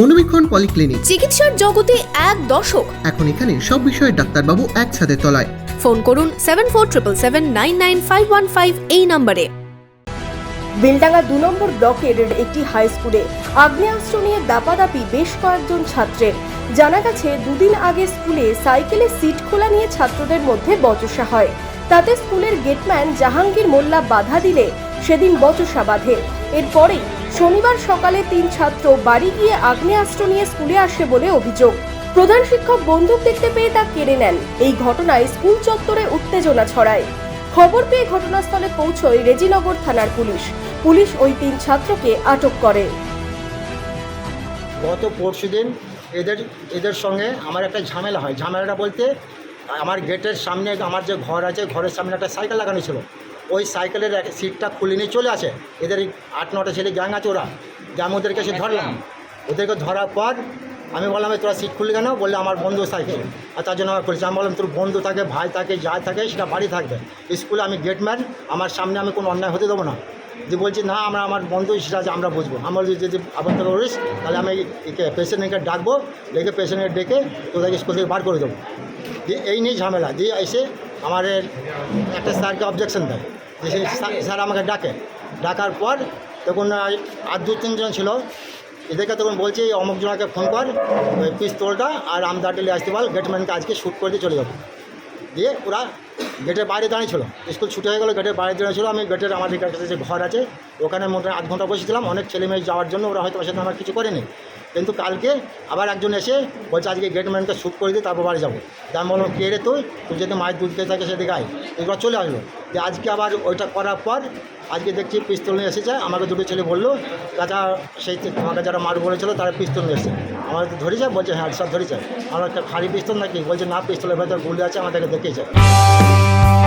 মনোবীক্ষণ polyclinic. চিকিৎসার জগতে এক দশক এখন এখানে সব বিষয়ে ডাক্তারবাবু একসাথে তলায়। ফোন করুন seven four triple seven nine nine five one five এই নম্বরে। বেলডাঙ্গা দু নম্বর ব্লকের একটি হাই স্কুলে আগ্নেয়াস্ত্র নিয়ে দাপাদাপি বেশ কয়েকজন ছাত্রের। জানা গেছে দুদিন আগে স্কুলে সাইকেলে সিট খোলা নিয়ে ছাত্রদের মধ্যে বচসা হয়। তাতে স্কুলের গেটম্যান জাহাঙ্গীর মোল্লা বাধা দিলে সেদিন বচসা বাঁধে। এরপরেই শনিবার সকালে তিন ছাত্র বাড়ি গিয়ে আগ্নেয়াস্ত্র নিয়ে স্কুলে আসে বলে অভিযোগ। প্রধান শিক্ষক বন্দুক দেখতে পেয়ে তা কেড়ে নেন। এই ঘটনায় স্কুল চত্বরে উত্তেজনা ছড়ায়। খবর পেয়ে ঘটনাস্থলে পৌঁছয় রেজিনগর থানার পুলিশ। পুলিশ ওই তিন ছাত্রকে আটক করে। গত পরশু দিন এদের এদের সঙ্গে আমার একটা ঝামেলা হয়। ঝামেলাটা বলতে আমার গেটের সামনে আমার যে ঘর আছে, ঘরের সামনে একটা সাইকেল লাগানো ছিল। ওই সাইকেলের এক সিটটা খুলে নিয়ে চলে আসে। এদের আট নটা ছেলে গ্যাং আছে ওরা। যে আমি ওদেরকে এসে ধরলাম। ওদেরকে ধরার পর আমি বললাম "এই তোরা সিট খুললি কেন? বললে আমার বন্ধু সাইকেল। আর তার জন্য আমার খুলেছি আমি বললাম তোর বন্ধু থাকে ভাই থাকে যা থাকে সেটা বাড়ি থাকবে। স্কুলে আমি গেটম্যান আমার সামনে আমি কোনো অন্যায় হতে দেবো না। যে বলছি না আমরা আমার বন্ধু সেটা যে আমরা বুঝব। আমার যদি যদি আপত্তি করিস তাহলে আমি একে পেশেন্টকে ডাকবো ডেকে পেশেন্টকে ডেকে তোদেরকে স্কুল থেকে বার করে দেবো। দিয়ে এই নিয়ে ঝামেলা। দিয়ে এসে আমাদের একটা স্যারকে অবজেকশন দেয়। যে স্যার- আমাকে ডাকে। ডাকার পর তখন আর দু, তিনজন ছিল। এদেরকে তখন বলছি, অমুক জনাকে ফোন কর পিস্তলটা আর আমদার ডেলি আসতে পার গেটম্যানকে আজকে শ্যুট করে দিয়ে চলে যাব। দিয়ে ওরা গেটের বাইরে দাঁড়িয়েছিল স্কুল ছুটি হয়ে গেলো, গেটের বাইরে দাঁড়িয়েছিল আমি গেটের আমাদের কাছে যে ঘর আছে, ওখানে মোটামুটি আধ ঘণ্টা বসেছিলাম। অনেক ছেলে মেয়ে যাওয়ার জন্য ওরা হয়তো সাথে আমার কিছু করেনি। কিন্তু কালকে আবার একজন এসে বলছে, আজকে গেটম্যানকে শ্যুট করে দিয়ে তারপর বাড়ি যাব। তা আমি বললাম, কে রে তুই? তুই যদি মায়ের দুধ খেয়ে থাকে সেদিকে আয়। এবার চলে আসলো। যে আজকে আবার ওইটা করার পর আজকে দেখছি পিস্তল নিয়ে এসেছে। আমাকে দুটো ছেলে বলল চাচা সেই যে তোমাকে যারা মার বলেছিল, তারা পিস্তল নিয়ে এসেছে। আমার ধরেছে, বলছে হ্যাঁ সব ধরেছে। আমার একটা খালি পিস্তল নাকি? বলছে, না, পিস্তলের ভেতর গুলি আছে, আমাদেরকে দেখেছে Thank you.